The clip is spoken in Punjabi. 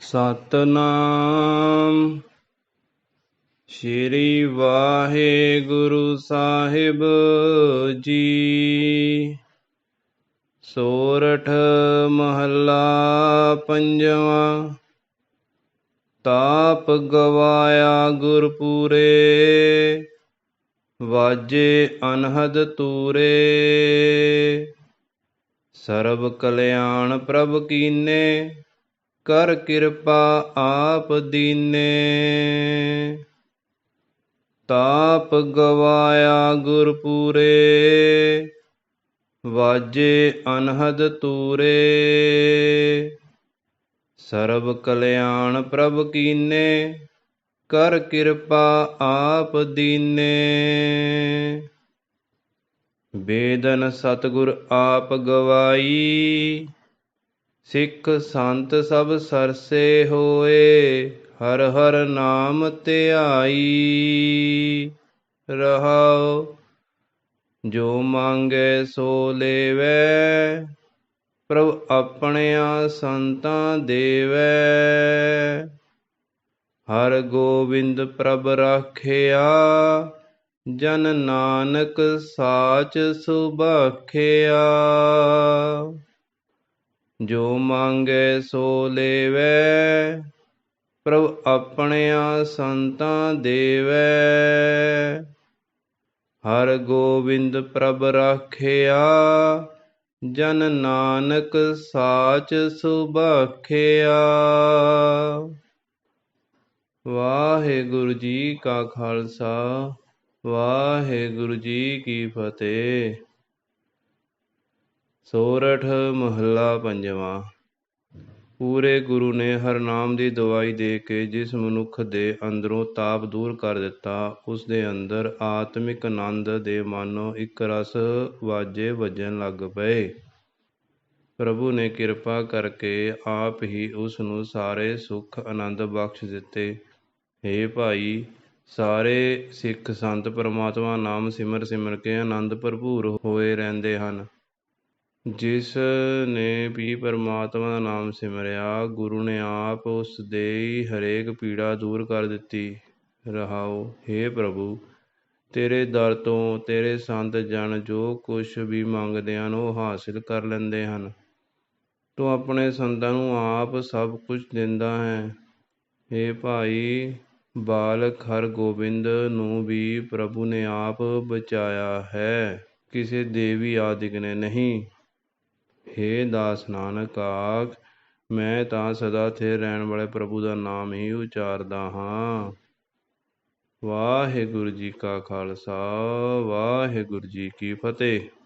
ਸਤਨਾਮ। ਸ਼੍ਰੀ ਵਾਹਿਗੁਰੂ ਸਾਹਿਬ ਜੀ। ਸੋਰਠ ਮਹੱਲਾ ਪੰਜਵਾਂ। ਤਾਪ ਗਵਾਇਆ ਗੁਰਪੂਰੇ। ਵਾਜੇ ਅਨਹਦ ਤੂਰੇ। ਸਰਬ ਕਲਿਆਣ ਪ੍ਰਭ ਕੀਨੇ। ਕਰ ਕਿਰਪਾ ਆਪ ਦੀਨੇ। ਤਾਪ ਗਵਾਇਆ ਗੁਰਪੂਰੇ, ਵਾਜੇ ਅਨਹਦ ਤੂਰੇ। ਸਰਬ ਕਲਿਆਣ ਪ੍ਰਭ ਕੀਨੇ, ਕਰ ਕਿਰਪਾ ਆਪ ਦੀਨੇ। ਬੇਦਨ ਸਤਗੁਰ ਆਪ ਗਵਾਈ ਸਿੱਖ ਸੰਤ ਸਭ ਸਰਸੇ ਹੋਏ, ਹਰ ਹਰ ਨਾਮ ਧਿਆਈ। ਰਹਾਉ, ਜੋ ਮੰਗੇ ਸੋ ਲੇਵੈ, ਪ੍ਰਭ ਆਪਣਿਆਂ ਸੰਤਾਂ ਦੇਵੈ। ਹਰ ਗੋਬਿੰਦ ਪ੍ਰਭ ਰਾਖਿਆ, ਜਨ ਨਾਨਕ ਸਾਚ ਸੁਭਾਖਿਆ। ਜੋ ਮੰਗੇ ਸੋ ਲੇਵੈ, ਪ੍ਰਭ ਆਪਣਿਆਂ ਸੰਤਾਂ ਦੇਵੈ। ਹਰ ਗੋਬਿੰਦ ਪ੍ਰਭ ਰਾਖਿਆ, ਜਨ ਨਾਨਕ ਸਾਚ ਸੁਭਾਖਿਆ। ਵਾਹਿਗੁਰੂ ਜੀ ਕਾ ਖਾਲਸਾ, ਵਾਹਿਗੁਰੂ ਜੀ ਕੀ ਫਤਿਹ। ਸੋਰਠ ਮਹੱਲਾ ਪੰਜਵਾਂ। ਪੂਰੇ ਗੁਰੂ ਨੇ ਹਰਨਾਮ ਦੀ ਦਵਾਈ ਦੇ ਕੇ ਜਿਸ ਮਨੁੱਖ ਦੇ ਅੰਦਰੋਂ ਤਾਪ ਦੂਰ ਕਰ ਦਿੱਤਾ, ਉਸ ਦੇ ਅੰਦਰ ਆਤਮਿਕ ਆਨੰਦ ਦੇ ਮਾਨੋ ਇੱਕ ਰਸ ਵਾਜੇ ਵੱਜਣ ਲੱਗ ਪਏ। ਪ੍ਰਭੂ ਨੇ ਕਿਰਪਾ ਕਰਕੇ ਆਪ ਹੀ ਉਸ ਨੂੰ ਸਾਰੇ ਸੁੱਖ ਆਨੰਦ ਬਖਸ਼ ਦਿੱਤੇ। हे ਭਾਈ, ਸਾਰੇ ਸਿੱਖ ਸੰਤ ਪਰਮਾਤਮਾ ਨਾਮ ਸਿਮਰ ਸਿਮਰ ਕੇ ਆਨੰਦ ਭਰਪੂਰ ਹੋਏ ਰਹਿੰਦੇ ਹਨ। ਜਿਸ ਨੇ ਵੀ ਪਰਮਾਤਮਾ ਦਾ ਨਾਮ ਸਿਮਰਿਆ, ਗੁਰੂ ਨੇ ਆਪ ਉਸ ਦੇ ਹਰੇਕ ਪੀੜਾ ਦੂਰ ਕਰ ਦਿੱਤੀ। ਰਹਾਓ हे ਪ੍ਰਭੂ, ਤੇਰੇ ਦਰ ਤੋਂ ਤੇਰੇ ਸੰਤ ਜਨ ਜੋ ਕੁਛ ਵੀ ਮੰਗਦੇ ਹਨ, ਉਹ ਹਾਸਿਲ ਕਰ ਲੈਂਦੇ ਹਨ। ਤੂੰ ਆਪਣੇ ਸੰਤਾਂ ਨੂੰ ਆਪ ਸਭ ਕੁਝ ਦਿੰਦਾ ਹੈ। हे ਭਾਈ, ਬਾਲਕ ਹਰ ਗੋਬਿੰਦ ਨੂੰ ਵੀ ਪ੍ਰਭੂ ਨੇ ਆਪ ਬਚਾਇਆ ਹੈ। ਕਿਸੇ ਦੇਵੀ ਆਦਿਕ ਨੇ ਨਹੀਂ। ਹੇ ਦਾਸ ਨਾਨਕ ਆਖ, ਮੈਂ ਤਾਂ ਸਦਾ ਸਥਿਰ ਰਹਿਣ ਵਾਲੇ ਪ੍ਰਭੂ ਦਾ ਨਾਮ ਹੀ ਉਚਾਰਦਾ ਹਾਂ। ਵਾਹਿਗੁਰੂ ਜੀ ਕਾ ਖਾਲਸਾ, ਵਾਹਿਗੁਰੂ ਜੀ ਕੀ ਫਤਿਹ।